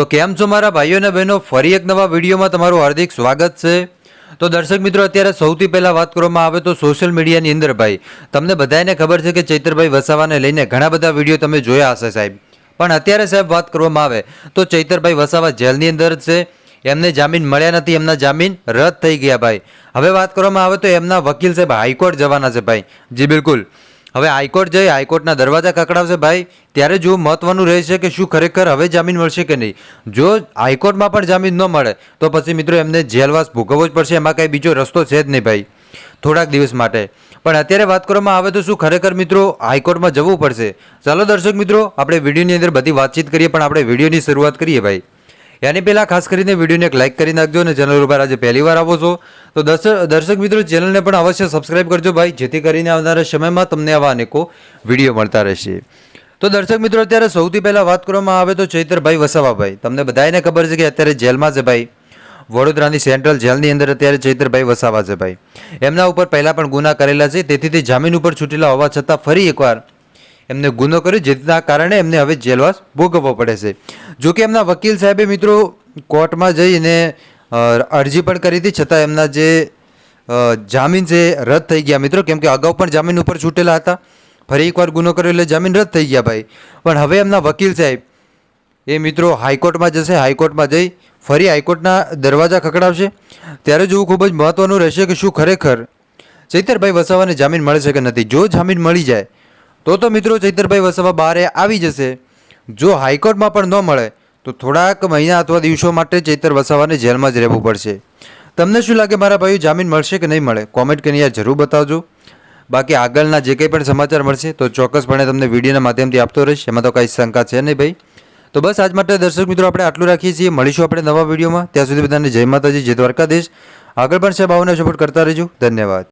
તો કેમ છો મારા ભાઈઓ અને બહેનો? ફરી એક નવા વિડીયોમાં તમારું હાર્દિક સ્વાગત છે. તો દર્શક મિત્રો, અત્યારે સૌથી પહેલાં વાત કરવામાં આવે તો સોશિયલ મીડિયાની અંદર ભાઈ, તમને બધાને ખબર છે કે ચૈતરભાઈ વસાવાને લઈને ઘણા બધા વીડિયો તમે જોયા હશે સાહેબ. પણ અત્યારે સાહેબ વાત કરવામાં આવે તો ચૈતરભાઈ વસાવા જેલની અંદર છે. એમને જામીન મળ્યા નથી, એમના જામીન રદ થઈ ગયા ભાઈ. હવે વાત કરવામાં આવે તો એમના વકીલ સાહેબ હાઈકોર્ટ જવાના છે ભાઈ. જી, બિલકુલ. હવે હાઈકોર્ટ જઈ, હાઈકોર્ટના દરવાજા કકડાવશે ભાઈ. ત્યારે જો મહત્વનું રહેશે કે શું ખરેખર હવે જામીન મળશે કે નહીં? જો હાઈકોર્ટમાં પણ જામીન ન મળે, તો પછી મિત્રો એમને જેલવાસ ભોગવવો જ પડશે, એમાં કાંઈ બીજો રસ્તો છે જ નહીં ભાઈ. થોડાક દિવસ માટે. પણ અત્યારે વાત કરવામાં આવે તો શું ખરેખર મિત્રો હાઈકોર્ટમાં જવું પડશે? ચાલો દર્શક મિત્રો, આપણે વિડીયોની અંદર બધી વાતચીત કરીએ, પણ આપણે વિડીયોની શરૂઆત કરીએ ભાઈ. એની પહેલાં ખાસ કરીને વિડીયોને એક લાઇક કરી નાખજો અને ચેનલ ઉપર આજે પહેલી વાર આવો છો. તો દર્શક મિત્રો ચેનલને પણ અવશ્ય સબસ્ક્રાઇબ કરજો ભાઈ, જેથી કરીને આવનારા સમયમાં તમને આવા અનેકો વીડિયો મળતા રહેશે. તો દર્શક મિત્રો, અત્યારે સૌથી પહેલાં વાત કરવામાં આવે તો ચૈતરભાઈ વસાવાભાઈ. તમને બધાને ખબર છે કે અત્યારે જેલમાં છે ભાઈ. વડોદરાની સેન્ટ્રલ જેલની અંદર અત્યારે ચૈતરભાઈ વસાવા છે ભાઈ. એમના ઉપર પહેલાં પણ ગુના કરેલા છે, તેથી તે જામીન ઉપર છૂટેલા હોવા છતાં ફરી એકવાર એમને ગુનો કર્યો, જેના કારણે એમને હવે જેલવાસ ભોગવવો પડે છે. જોકે એમના વકીલ સાહેબે મિત્રો કોર્ટમાં જઈને અરજી પણ કરી હતી, છતાં એમના જે જામીન છે રદ થઈ ગયા મિત્રો. કેમ કે અગાઉ પણ જામીન ઉપર છૂટેલા હતા. ફરી એકવાર ગુનો કર્યો એટલે જામીન રદ થઈ ગયા ભાઈ. પણ હવે એમના વકીલ સાહેબ એ મિત્રો હાઈકોર્ટમાં જશે, હાઈકોર્ટમાં જઈ ફરી હાઈકોર્ટના દરવાજા ખખડાવશે. ત્યારે જોવું ખૂબ જ મહત્ત્વનું રહેશે કે શું ખરેખર ચૈતરભાઈ વસાવાને જામીન મળે છે કે નથી. જો જામીન મળી જાય તો તો મિત્રો ચૈતરભાઈ વસાવા બહાર આવી જશે. જો હાઈકોર્ટમાં પણ ન મળે, તો થોડાક મહિના અથવા દિવસો માટે ચૈતર વસાવાને જેલમાં જ રહેવું પડશે. તમને શું લાગે મારા ભાઈઓ, જામીન મળશે કે નહીં મળે? કોમેન્ટ કરીને યાર જરૂર બતાવજો. બાકી આગળના જે કંઈ પણ સમાચાર મળશે, તો ચોક્કસપણે તમને વિડીયોના માધ્યમથી આપતો રહીશ. એમાં તો કાંઈ શંકા છે નહીં ભાઈ. તો બસ આજ માટે દર્શક મિત્રો આપણે આટલું રાખીએ છીએ. મળીશું આપણે નવા વિડીયોમાં. ત્યાં સુધી બધાને જય માતાજી, જય દ્વારકાધીશ. આગળ પણ સાહેબ આવને સપોર્ટ કરતા રહેજો. ધન્યવાદ.